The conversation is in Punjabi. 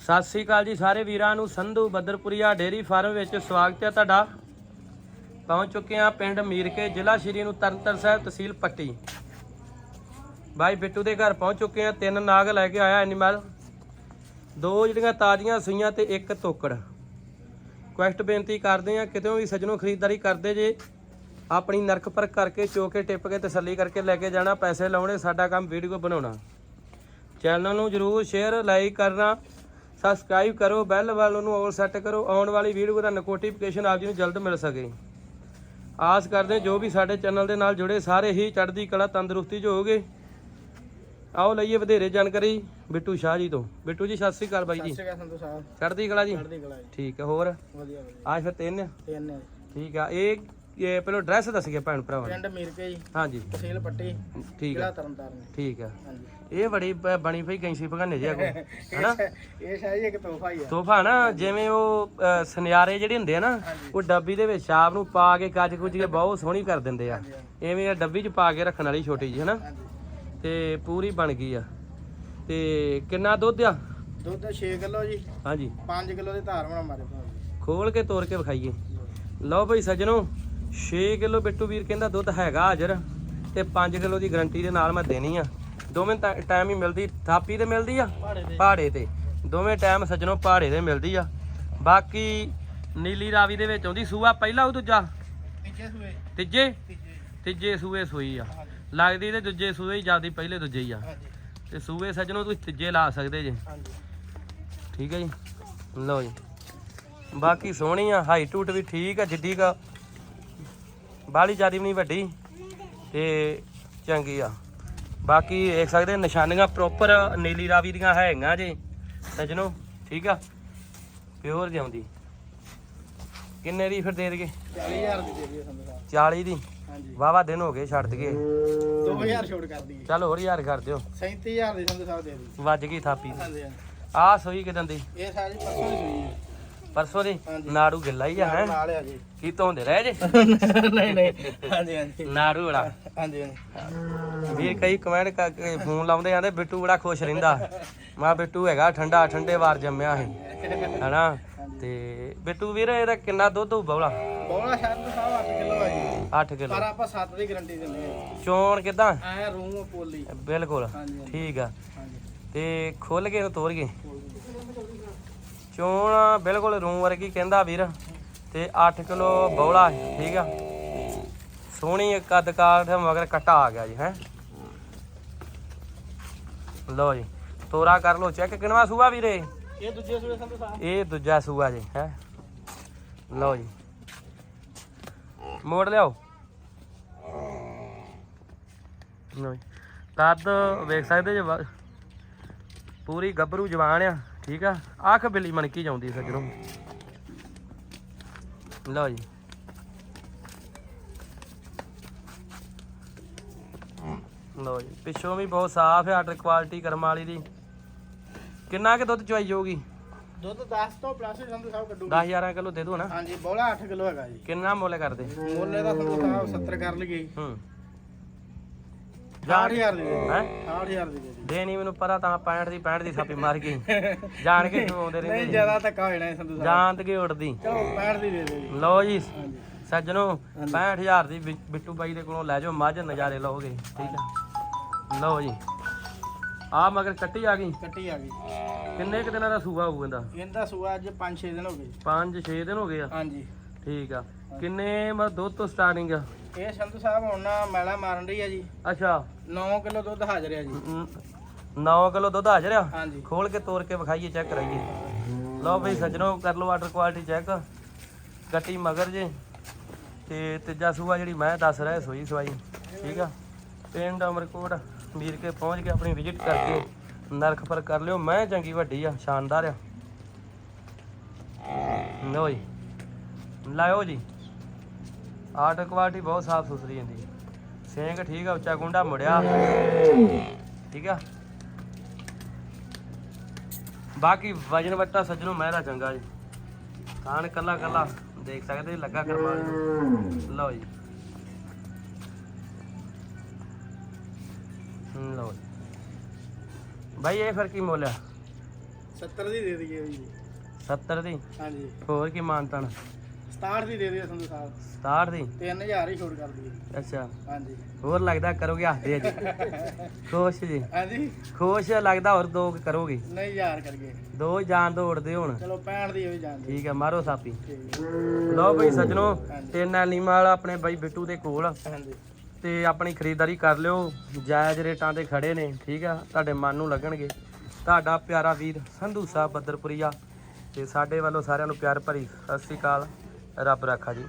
ਸਤਿ ਸ੍ਰੀ ਅਕਾਲ ਜੀ ਸਾਰੇ ਵੀਰਾਂ ਨੂੰ। ਸੰਧੂ ਬੱਦਰਪੁਰੀਆ ਡੇਰੀ ਫਾਰਮ ਵਿੱਚ ਸਵਾਗਤ ਹੈ ਤੁਹਾਡਾ। ਪਹੁੰਚ ਚੁੱਕੇ ਹਾਂ ਪਿੰਡ ਮੀਰਕੇ, ਜ਼ਿਲ੍ਹਾ ਸ਼੍ਰੀ ਨੂੰ ਤਰਨਤਾਰਨ ਸਾਹਿਬ ਤਹਿਸੀਲ ਪੱਟੀ। ਬਾਈ ਬਿੱਟੂ ਦੇ ਘਰ ਪਹੁੰਚ ਚੁੱਕੇ ਹਾਂ। ਤਿੰਨ ਨਾਗ ਲੈ ਕੇ ਆਇਆ ਐਨੀਮਲ ਦੋ ਜਿਹੜੀਆਂ ਤਾਜ਼ੀਆਂ ਸਈਆਂ ਤੇ ਇੱਕ ਤੋਕੜ। ਕੁਐਸਟ ਬੇਨਤੀ ਕਰਦੇ ਆ ਕਿਤੇ ਵੀ ਸੱਜਣੋਂ ਖਰੀਦਦਾਰੀ ਕਰਦੇ ਜੇ। ਆਪਣੀ ਨਰਕ ਪਰਖ ਕਰਕੇ ਚੋਕੇ ਟਿੱਪ ਕੇ ਤਸੱਲੀ ਕਰਕੇ ਲੈ ਕੇ ਜਾਣਾ। ਪੈਸੇ ਲਾਉਣੇ, ਸਾਡਾ ਕੰਮ ਵੀਡੀਓ ਬਣਾਉਣਾ। ਚੈਨਲ ਨੂੰ ਜਰੂਰ ਸ਼ੇਅਰ ਲਾਈਕ ਕਰਨਾ। ਸਬਸਕ੍ਰਾਈਬ ਕਰੋ ਬੈਲ ਵਾਲ ਨੂੰ ਆਲ ਸੈੱਟ ਕਰੋ ਆਉਣ ਵਾਲੀ ਵੀਡੀਓ ਦਾ ਨੋਟੀਫਿਕੇਸ਼ਨ ਆਪ ਜੀ ਨੂੰ ਜਲਦ ਮਿਲ ਸਕੇ। ਆਸ ਕਰਦੇ ਜੋ ਵੀ ਸਾਡੇ ਚੈਨਲ ਦੇ ਨਾਲ ਜੁੜੇ ਸਾਰੇ ਹੀ ਚੜ੍ਹਦੀ ਕਲਾ ਤੰਦਰੁਸਤੀ ਚ ਹੋਗੇ ਆਓ ਲਈਏ ਵਧੇਰੇ ਜਾਣਕਾਰੀ ਬਿੱਟੂ ਸ਼ਾਹ ਜੀ ਤੋਂ। ਬਿੱਟੂ ਜੀ ਸਤਿ ਸ੍ਰੀ ਅਕਾਲ ਬਾਈ ਜੀ। ਸਤਿ ਸ਼੍ਰੀ ਅਕਾਲ ਸੰਧੂ ਸਾਹਿਬ। ਚੜ੍ਹਦੀ ਕਲਾ ਜੀ? ਚੜ੍ਹਦੀ ਕਲਾ ਜੀ। ਠੀਕ ਹੈ ਹੋਰ? ਵਧੀਆ ਵਧੀਆ। ਅੱਜ ਫਿਰ ਤਿੰਨ। ਤਿੰਨ। ਠੀਕ ਆ ਇਹ ਇਹ ਪਹਿਲਾਂ ਐਡਰੈਸ ਦੱਸ ਗਿਆ ਭੈਣ ਭਰਾਵਾਂ ਨੂੰ। ਪਿੰਡ ਮੀਰਕੇ ਜੀ। ਹਾਂਜੀ। ਤਹਿਸੀਲ ਪੱਟੀ ਠੀਕ ਜ਼ਿਲ੍ਹਾ ਆ ਤਰਨਤਾਰਨ। ਠੀਕ ਆ। ਹਾਂਜੀ। ਇਹ ਬੜੀ ਬ- ਬਣੀ ਪਈ ਗੈਂਸੀ ਭਗਾਨੇ ਜਿਹਾ ਕੋ ਹਨਾ? ਇਹ ਸ਼ਾਇਦ ਇੱਕ ਤੋਹਫਾ ਹੀ ਆ। ਤੋਹਫਾ ਨਾ ਜਿਵੇਂ ਉਹ ਅ, ਸੁਨਿਆਰੇ ਜਿਹੜੇ ਹੁੰਦੇ ਆ ਨਾ ਉਹ ਡੱਬੀ ਦੇ ਵਿੱਚ ਸ਼ਾਪ ਨੂੰ ਪਾ ਕੇ ਕੱਜ ਕੁੱਜ ਕੇ ਬਹੁਤ ਸੋਹਣੀ ਕਰ ਦਿੰਦੇ ਆ। ਐਵੇਂ ਇਹ ਡੱਬੀ 'ਚ ਪਾ ਕੇ ਰੱਖਣ ਵਾਲੀ ਛੋਟੀ ਜੀ ਹਨਾ? ਹਾਂਜੀ। ਤੇ ਪੂਰੀ ਬਣ ਗਈ ਆ। ਤੇ ਕਿੰਨਾ ਦੁੱਧ ਆ? ਦੁੱਧ 6 ਕਿਲੋ ਜੀ। ਹਾਂਜੀ। 5 ਕਿਲੋ ਦੀ ਧਾਰ ਬਣਾ ਮਾਰੇ ਖੋਲ ਕੇ ਤੋੜ ਕੇ ਵਿਖਾਈਏ। ਲਓ ਭਾਈ ਸੱਜਣੋ 6 ਕਿਲੋ ਬਿੱਟੂ ਵੀਰ ਕਹਿੰਦਾ ਦੁੱਧ ਹੈਗਾ ਹਾਜ਼ਰ ਤੇ 5 ਕਿਲੋ ਦੀ ਗਰੰਟੀ ਦੇ ਨਾਲ ਮੈਂ ਦੇਣੀ ਆ। ਦੋਵੇਂ ਟਾਈਮ ਹੀ ਮਿਲਦੀ ਥਾਪੀ ਤੇ ਮਿਲਦੀ ਆ? ਪਹਾੜੇ ਤੇ। ਦੋਵੇਂ ਟਾਈਮ ਸੱਜਣੋ ਪਹਾੜੇ ਤੇ ਮਿਲਦੀ ਆ। ਬਾਕੀ ਨੀਲੀ ਰਾਵੀ ਦੇ ਵਿੱਚ ਆਉਂਦੀ ਸੂਆ ਪਹਿਲਾ ਉਹ ਦੂਜਾ? ਤੀਜੇ ਸੂਏ। ਤੀਜੇ? ਤੀਜੇ। ਸੂਏ ਸੂਈ ਆ। ਲੱਗਦੀ ਤੇ ਦੂਜੇ ਸੂਏ ਹੀ ਜਾਂਦੀ ਪਹਿਲੇ ਦੂਜੇ ਹੀ ਆ। ਤੇ ਸੂਏ ਸੱਜਣੋ ਤੁਸੀਂ ਤੀਜੇ ਲਾ ਸਕਦੇ ਜੇ। ਠੀਕ ਹੈ ਜੀ? ਲਓ ਜੀ। ਬਾਕੀ ਸੋਹਣੀ ਆ ਹਾਈਟ ਟੂਟ ਵੀ ਠੀਕ ਆ ਜਿੱਡੀ ਕਾ ਬਾਲੀ ਜਿਆਦੀ ਵੀ ਨਹੀਂ ਵੱਡੀ ਤੇ ਚੰਗੀ ਆ। ਬਾਕੀ ਦੇਖ ਸਕਦੇ ਨਿਸ਼ਾਨੀਆਂ ਪ੍ਰੋਪਰ ਨੀਲੀ ਰਾਵੀ ਦੀਆਂ ਹੈਗੀਆਂ ਜੇ। ਸੱਜਣੋ ਠੀਕ ਆ? ਪਿਓਰ ਜਿਉਂਦੀ ਕਿੰਨੇ ਦੀ ਫਿਰ ਦੇ ਦਈਏ? 40000 ਦੀ। ਦੇ ਦਿਓ ਸਾਹਿਬ 40 ਦੀ ਹਾਂਜੀ। ਵਾਵਾ ਦਿਨ ਹੋ ਗਏ ਛੱਡ ਦਈਏ। 2000 ਛੋੜ ਕਰ ਦਈਏ। ਚੱਲ ਹੋਰ ਯਾਰ ਕਰ ਦਿਓ। 37000 ਦੀ ਸੰਧੂ ਸਾਹਿਬ ਦੇ ਦਿਓ। ਵੱਜ ਗਈ ਥਾਪੀ। ਹਾਂਜੀ ਆ ਸੋਈ ਕਿਦਾਂ ਦੀ? ਇਹ ਸਾਰੀ ਪਰਸੋਂ ਦੀ ਸੂਈ ਹੈ। ਪਰਸੋਂ ਦੀ। ਨਾੜੂ ਗਿੱਲਾ ਹੀ ਆ ਹੈ? ਨਾਲ ਆ ਜੀ। ਕੀ ਧੋਂਦੇ ਰਹਿ ਜੇ? ਨਹੀਂ ਨਹੀਂ। ਹਾਂਜੀ ਹਾਂਜੀ। ਨਾੜੂ ਵਾਲਾ। ਹਾਂਜੀ ਹਾਂਜੀ। ਵੀਰ ਕਈ ਕਮੈਂਟ ਕਰਕੇ ਫੋਨ ਲਾਉਂਦੇ ਆਂਦੇ ਬਿੱਟੂ ਬੜਾ ਖੁਸ਼ ਰਹਿੰਦਾ। ਮਾ ਬਿੱਟੂ ਹੈਗਾ ਠੰਡਾ ਠੰਡੇ ਵਾਰ ਜੰਮਿਆ ਹੈ ਹਨਾ? ਤੇ ਬਿੱਟੂ ਵੀਰ ਇਹਦਾ ਕਿੰਨਾ ਦੁੱਧ ਹੋਊ ਬੌਲਾ? ਬੋਲਾ ਸ਼ਰਦ ਸਾਹਿਬ 8 ਕਿਲੋ ਆ ਜੀ। 8 ਪਰ ਕਿਲੋ ਆਪਾਂ 7 ਦੀ ਗਾਰੰਟੀ ਦਿੰਦੇ ਚੋਣ ਕਿਦਾਂ? ਐ ਰੂਮ ਪੋਲੀ। ਬਿਲਕੁਲ। ਠੀਕ ਆ। ਤੇ ਖੁੱਲ ਕੇ ਤੋਰ ਗਏ ਚੋਣ ਬਿਲਕੁਲ ਰੂਮ ਵਰਗੀ ਕਹਿੰਦਾ ਵੀਰ। ਤੇ 8 ਕਿਲੋ ਬੌਲਾ ਠੀਕ ਆ। ਸੋਹਣੀ ਕੱਦ ਕਾਠ ਮਗਰ ਕੱਟਾ ਆ ਗਿਆ ਜੀ ਹੈ। ਲਓ ਜੀ ਤੋਰਾ ਕਰ ਲਓ ਚੈੱਕ। ਕਿਨਵਾ ਸੂਆ ਵੀਰੇ? ਇਹ ਦੂਜੇ ਸੂਏ ਸੰਧੂ ਸਾਹਿਬ। ਇਹ ਦੂਜਾ ਸੂਆ ਜੀ ਹੈ। ਲਓ ਜੀ। ਮੋੜ ਲਿਆਓ। ਲਓ ਜੀ। ਕੱਦ ਵੇਖ ਸਕਦੇ ਜੇ ਪੂਰੀ ਗੱਭਰੂ ਜਵਾਨ ਆ। ਠੀਕ ਆ? ਅੱਖ ਬਿੱਲੀ ਮਣਕੀ ਜਾਉਂਦੀ ਸੱਜਣੋ ਲਓ ਜੀ। ਲਓ ਜੀ। ਪਿੱਛੋਂ ਵੀ ਬਹੁਤ ਸਾਫ਼ ਹੈ ਆਰਡਰ ਕੁਆਲਿਟੀ ਕਰਮ ਵਾਲੀ ਦੀ। ਕਿੰਨਾ ਕਿ ਦੁੱਧ ਚਵਾਈ ਜਾਊਗੀ? ਦੁੱਧ 10 ਤੋਂ ਪਲੱਸ ਸੰਧੂ ਸਾਹਿਬ ਕੱਢੂ 10 11 ਕਿਲੋ ਦੇ ਦੋ ਨਾ ਹਾਂਜੀ ਬੋਲਾ 8 ਕਿਲੋ ਹੈਗਾ ਜੀ। ਕਿੰਨਾ ਮੁੱਲ ਕਰਦੇ? ਮੁੱਲ ਇਹਦਾ ਸੰਧੂ ਸਾਹਿਬ 70 ਕਰ ਲਈਏ। ਹੂੰ। 6000 ਦੀ ਦੇ ਹੈ 6000 ਦੀ ਦੇ। ਦੇਣੀ ਮੈਨੂੰ ਪਤਾ ਤਾਂ 65 ਦੀ 65 ਦੀ ਥਾਪੀ ਮਾਰ ਗਈ। ਜਾਣ ਕੇ ਚਵਾਉਂਦੇ ਨਹੀਂ ਰਹਿੰਦੇ ਜ਼ਿਆਦਾ ਧੱਕਾ ਹੋ ਜਾਣਾ ਇਹ ਸੰਧੂ ਸਾਹਿਬ। ਜਾਨ ਤੇ ਉੜਦੀ ਚਲੋ 65 ਦੀ ਦੇ ਜੀ। ਲਓ ਜੀ ਹਾਂਜੀ। ਸੱਜਣੋ 65000 ਦੀ ਬਿ- ਬਿੱਟੂ ਬਾਈ ਦੇ ਕੋਲੋਂ ਲੈ ਜਾਓ ਮੱਝ ਨਜ਼ਾਰੇ ਲਓਗੇ ਠੀਕ ਆ ਲਓ ਜੀ। ਆ ਮਗਰ ਕੱਟੀ ਆ ਗਈ? ਕੱਟੀ ਆ ਗਈ। ਕਿੰਨੇ ਕੁ ਦਿਨਾਂ ਦਾ ਸੂਆ ਹੋਊ ਇਹਦਾ? ਇਹਦਾ ਸੂਆ ਅੱਜ 5-6 ਦਿਨ ਹੋ ਗਏ 5-6 ਦਿਨ ਹੋ ਗਏ ਆ? ਹਾਂਜੀ। ਠੀਕ ਆ। ਕਿੰਨੇ ਮ ਦੁੱਧ ਤੋਂ ਸਟਾਰਟਿੰਗ ਆ? ਇਹ ਸੰਧੂ ਸਾਹਿਬ ਹੁਣ ਨਾ ਮੈਲਾ ਮਾਰਨ ਰਹੀ ਆ ਜੀ। ਅੱਛਾ। 9 ਕਿਲੋ ਦੁੱਧ ਹਾਜ਼ਰ ਆ ਜੀ। 9 ਕਿਲੋ ਦੁੱਧ ਹਾਜ਼ਰ ਆ? ਹਾਂਜੀ। ਖੋਲ ਕੇ ਤੋੜ ਕੇ ਵਿਖਾਈਏ ਚੈੱਕ ਕਰਾਈਏ। ਲਓ ਬਈ ਸੱਜਣੋ ਕਰ ਲਓ ਵਾਟਰ ਕੁਆਲਿਟੀ ਚੈੱਕ ਗੱਟੀ ਮਗਰ ਜੇ। ਤੇ ਤੀਜਾ ਸੂਆ ਜਿਹੜੀ ਮੈਂ ਦੱਸ ਰਿਹਾ ਸੋਈ ਸਵਾਈ। ਠੀਕ ਆ। ਪਿੰਡ ਅਮਰਕੋਟ ਵੀਰ ਕੇ ਪਹੁੰਚ ਕੇ ਆਪਣੀ ਵਿਜ਼ਿਟ ਕਰਕੇ ਨਰਖ ਪਰ ਕਰ ਲਿਓ। ਮੈਂ ਚੰਗੀ ਵੱਡੀ ਆ ਸ਼ਾਨਦਾਰ ਆ। ਜੀ। ਲਾਇਓ ਜੀ। ਆਰਟ ਕੁਆਲਿਟੀ ਬਹੁਤ ਸਾਫ਼ ਸੁਥਰੀ ਹੁੰਦੀ। ਸਿੰਘ ਠੀਕ ਆ ਉੱਚਾ ਗੁੰਡਾ ਮੁੜਿਆ। ਠੀਕ ਆ। ਬਾਕੀ ਵਜਨ ਵੱਟਾ ਸੱਜਣੋ ਮਹਿਰਾ ਚੰਗਾ ਜੀ। ਕਾਨ ਕੱਲਾ ਕੱਲਾ ਦੇਖ ਸਕਦੇ ਲੱਗਾ ਕਰਮਾ ਲਓ ਜੀ। ਲਓ ਭਾਈ ਇਹ ਫਿਰ ਕੀ ਮੁੱਲ ਆ? 70 ਦੀ ਦੇ ਦਈਏ ਜੀ। 70 ਦੀ? ਹਾਂਜੀ। ਹੋਰ ਕੀ ਮਾਨਤਨ? 67 ਦੀ ਦੇ ਦਈਏ ਸੰਧੂ ਸਾਹਿਬ। 67 ਦੀ? 3000 ਹੀ ਛੋੜ ਕਰ ਦਈਏ। ਅੱਛਾ। ਹਾਂਜੀ। ਹੋਰ ਲੱਗਦਾ ਕਰੋਗੇ ਹੱਸਦੇ ਜੀ। ਖੁਸ਼ ਜੀ। ਹਾਂਜੀ। ਖੁਸ਼ ਲੱਗਦਾ ਹੋਰ ਦੋ ਕੁ ਕਰੋਗੇ। ਨਹੀਂ ਯਾਰ ਕਰੀਏ। ਦੋ ਜਾਨ ਦੌੜਦੇ ਹੁਣ। ਚਲੋ 65 ਦੀ ਹੋਈ ਜਾਂਦੀ ਠੀਕ ਹੈ ਮਾਰੋ ਸਾਪੀ। ਠੀਕ ਲਓ ਬਈ ਸੱਜਣੋ ਹਾਂਜੀ। ਤਿੰਨ ਨੀਮਾ ਵਾਲਾ ਆਪਣੇ ਬਾਈ ਬਿੱਟੂ ਦੇ ਕੋਲ। ਹਾਂਜੀ। ਤੇ ਆਪਣੀ ਖਰੀਦਦਾਰੀ ਕਰ ਲਿਓ। ਜਾਇਜ਼ ਰੇਟਾਂ ਤੇ ਖੜੇ ਨੇ ਠੀਕ ਆ। ਤੁਹਾਡੇ ਮਨ ਨੂੰ ਲੱਗਣਗੇ। ਤੁਹਾਡਾ ਪਿਆਰਾ ਵੀਰ ਸੰਧੂ ਸਾਹਿਬ ਬੱਦਰਪੁਰੀਆ। ਤੇ ਸਾਡੇ ਵੱਲੋਂ ਸਾਰਿਆਂ ਨੂੰ ਪਿਆਰ ਭਰੀ ਸਤਿ ਸ੍ਰੀ ਅਕਾਲ। ਰੱਬ ਰਾਖਾ ਜੀ।